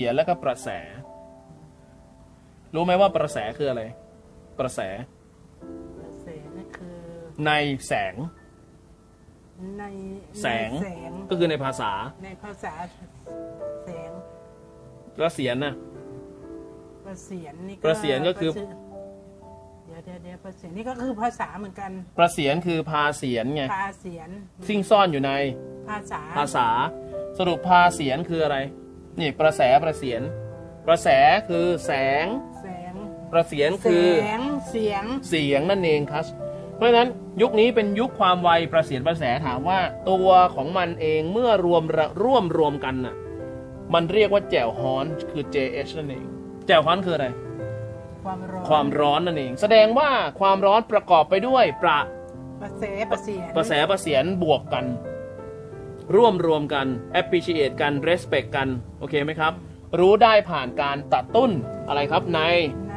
เสียงแล้วก็ประแส รู้ไหมว่าประแสคืออะไร ประแสกระแสนี่คือ ในแสง ในแสง ในแสงก็คือในภาษา ในภาษาแสงแล้วเสียงน่ะประเสียนนี่ประเสียนก็คือประเสียนเดี๋ยวเดี๋ยวเดี๋ยวประเสียนนี่ก็คือภาษาเหมือนกัน ประเสียนคือพาเสียนไงพาเสียนซิ่งซ่อนอยู่ใน ภาษา ภาษา สรุปพาเสียนคืออะไร นี่ประแสประเสียน ประแสคือแสง แสงประเสียนแสคืองเสียงเสียงนั่นเองครับ เพราะฉะนั้นยุคนี้เป็นยุคความไวประเสียนประแสถามว่า ตัวของมันเองเมื่อรวมระร่วมรวมกันน่ะ มันเรียกว่าแจ่วฮ้อนคือ JH นั่นเอง แจ่วฮ้อนคืออะไร ความร้อนความร้อนนั่นเอง แสดงว่าความร้อนประกอบไปด้วยประประแสประเสียนประแสประเสียนบวกกัน ร่วมรวมกัน appreciate กัน respect กัน โอเคไหมครับ รู้ได้ผ่านการตัดตุ้นอะไรครับใน ใน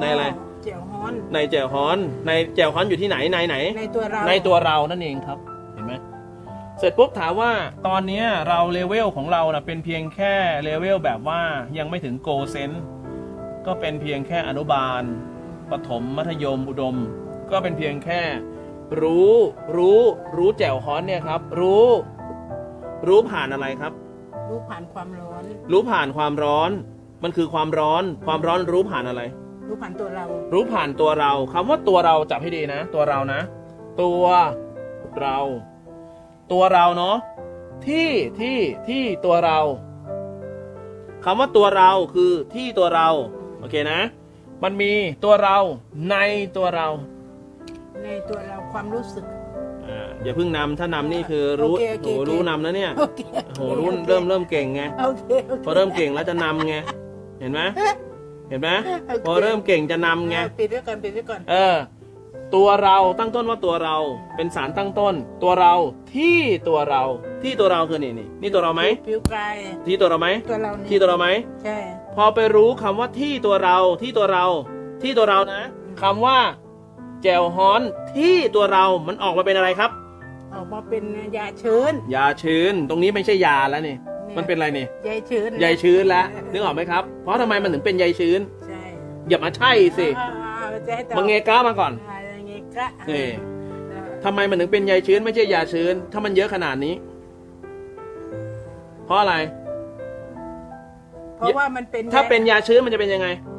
ในอะไรหม้เจียวฮ้อน ในแจ่วฮ้อน ในแจ่วฮ้อนอยู่ที่ไหนในไหน ในตัวเราในตัวเรานั่นเองครับ เห็นไหมเสร็จปุ๊บถามว่าตอนเนี้ยเราเลเวลของเรานะเป็นเพียงแค่เลเวลแบบว่ายังไม่ถึงโกเซนก็เป็นเพียงแค่อนุบาลประถมมัธยมอุดม ก็เป็นเพียงแค่ รู้ รู้ รู้แจ่วฮ้อนเนี่ยครับ รู้ รู้ผ่านอะไรครับ รู้ผ่านความร้อน รู้ผ่านความร้อน มันคือความร้อน ความร้อนรู้ผ่านอะไร รู้ผ่านตัวเรา รู้ผ่านตัวเราคำว่าตัวเราจับให้ดีนะ ตัวเรานะ ตัวเรา ตัวเราเนาะที่ที่ที่ตัวเราคำว่าตัวเราคือที่ตัวเรา โอเคนะ มันมีตัวเราในตัวเรา ในตัวเราความรู้สึก อ่าอย่าเพิ่งนำถ้านำนี่คือรู้โอเคโอเคโหโอเครู้นำนะเนี่ยโอเคโหรู้เริ่มเริ่มเก่งไงโอเคโอเค พอเริ่มเก่งแล้วจะนำไงเห็นไหมเห็นไหมโอเค พอเริ่มเก่งจะนำไง ปิดไว้ก่อนปิดไว้ก่อน เออ ตัวเราตั้งต้นว่าตัวเราเป็นสารตั้งต้น ตัวเราที่ตัวเราที่ตัวเราคือนี่นี่นี่ตัวเราไหมผิวกายที่ตัวเราไหมตัวเรานี่ที่ตัวเราไหมใช่ พอไปรู้คำว่าที่ตัวเราที่ตัวเรา ที่ตัวเรานะคำว่า แจวฮ้อนที่ตัวเรามันออกมาเป็นอะไรครับ ออกมาเป็นยาชื้น ยาชื้น ตรงนี้ไม่ใช่ยาแล้วนี่เนี่ยมันเป็นอะไรนี่ยาชื้นใยชื้นแล้วนึกออกไหมครับ เพราะทำไมมันถึงเป็นใยชื้น ใช่อย่ามาใช่สิอ่าอ่าจะให้ตอบมังเงก้ามาก่อนอ่าอย่างงี้ก็นี่อ่าทำไมมันถึงเป็นใยชื้นไม่ใช่ยาชื้น ถ้ามันเยอะขนาดนี้ เพราะอะไร เพราะว่ามันเป็น ถ้าเป็นยาชื้นมันจะเป็นยังไงมั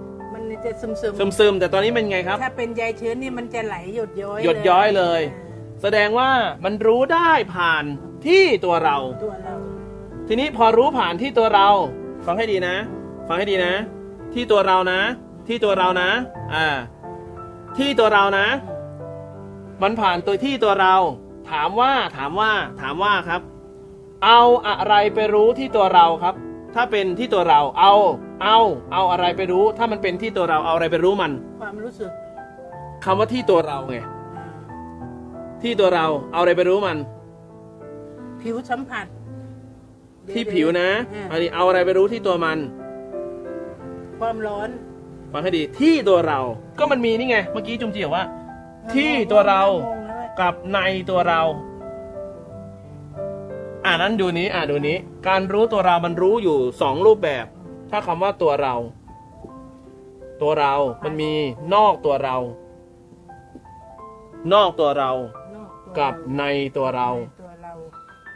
นจะซึมซึมซึมซึมๆแต่ตอนนี้เป็นไงครับ ถ้าเป็นยาชื้นนี่มันจะไหลหยดย้อยหยดย้อยเลย แสดงว่ามันรู้ได้ผ่านที่ตัวเรา อ่าตัวเรา ทีนี้พอรู้ผ่านที่ตัวเรา ฟังให้ดีนะ ฟังให้ดีนะ ที่ตัวเรานะ ที่ตัวเรานะอ่าที่ตัวเรานะ มันผ่านตัวที่ตัวเรา ถามว่าถามว่า ถามว่าครับ เอาอะไรไปรู้ที่ตัวเราครับ ถ้าเป็นที่ตัวเราเอา เอา เอาอะไรไปรู้ ถ้ามันเป็นที่ตัวเราเอาอะไรไปรู้มัน ความรู้สึกคำว่าที่ตัวเราไงอ่าที่ตัวเราเอาอะไรไปรู้มัน ผิวสัมผัสที่ผิวนะอ่าเอาดิเอาอะไรไปรู้ที่ตัวมัน ความร้อนฟังให้ดี ที่ตัวเรา ก็มันมีนี่ไง เมื่อกี้จุมจีบอกว่า ที่ตัวเรางงแล้วกับในตัวเรา อ่านั้นดูนี้อ่าดูนี้ การรู้ตัวเรามันรู้อยู่สองรูปแบบ ถ้าคำว่าตัวเรา ตัวเรา มันมีนอกตัวเรา นอกตัวเรานอกตัวกับในตัวเราในตัวเรา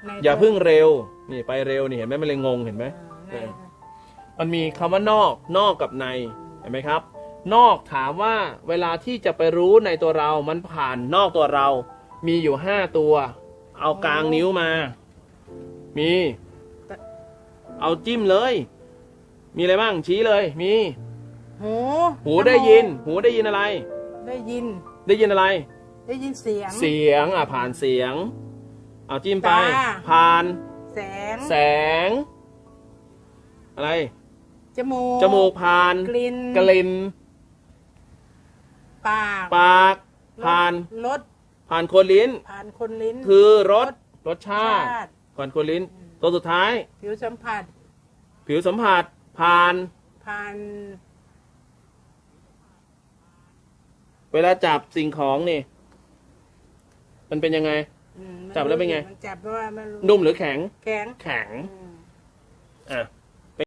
ในอย่าตัวเพิ่งเร็ว นี่ไปเร็วนี่เห็นไหมมันเลยงงเห็นไหมอ่าในเออมันมีคำว่านอกนอกกับในเห็นไหมครับ นอกถามว่าเวลาที่จะไปรู้ในตัวเรา มันผ่านนอกตัวเรา มีอยู่ห้าตัว เอากลางนิ้วมา มี เอาจิ้มเลย มีอะไรบ้างชี้เลย มี หูหูได้ยิน หูได้ยินอะไร ได้ยิน ได้ยินอะไร ได้ยินเสียง เสียงอะผ่านเสียง เอาจิ้มไป ตา ผ่าน แสง แสง อะไร จมูก จมูกผ่านกลิ่น กลิ่นปากปาก ผ่าน รสผ่านคนลิ้น ผ่านคนลิ้นคือรสรสชาติ ชาติก่อนคนลิ้น ตัวสุดท้าย ผิวสัมผัส ผิวสัมผัสผ่าน ผ่าน เวลาจับสิ่งของนี่ มันเป็นยังไง อืมจับแล้วเป็นไง มันจับเพราะว่ามันรู้นุ่มหรือแข็ง แข็ง แข็ง อืม อะ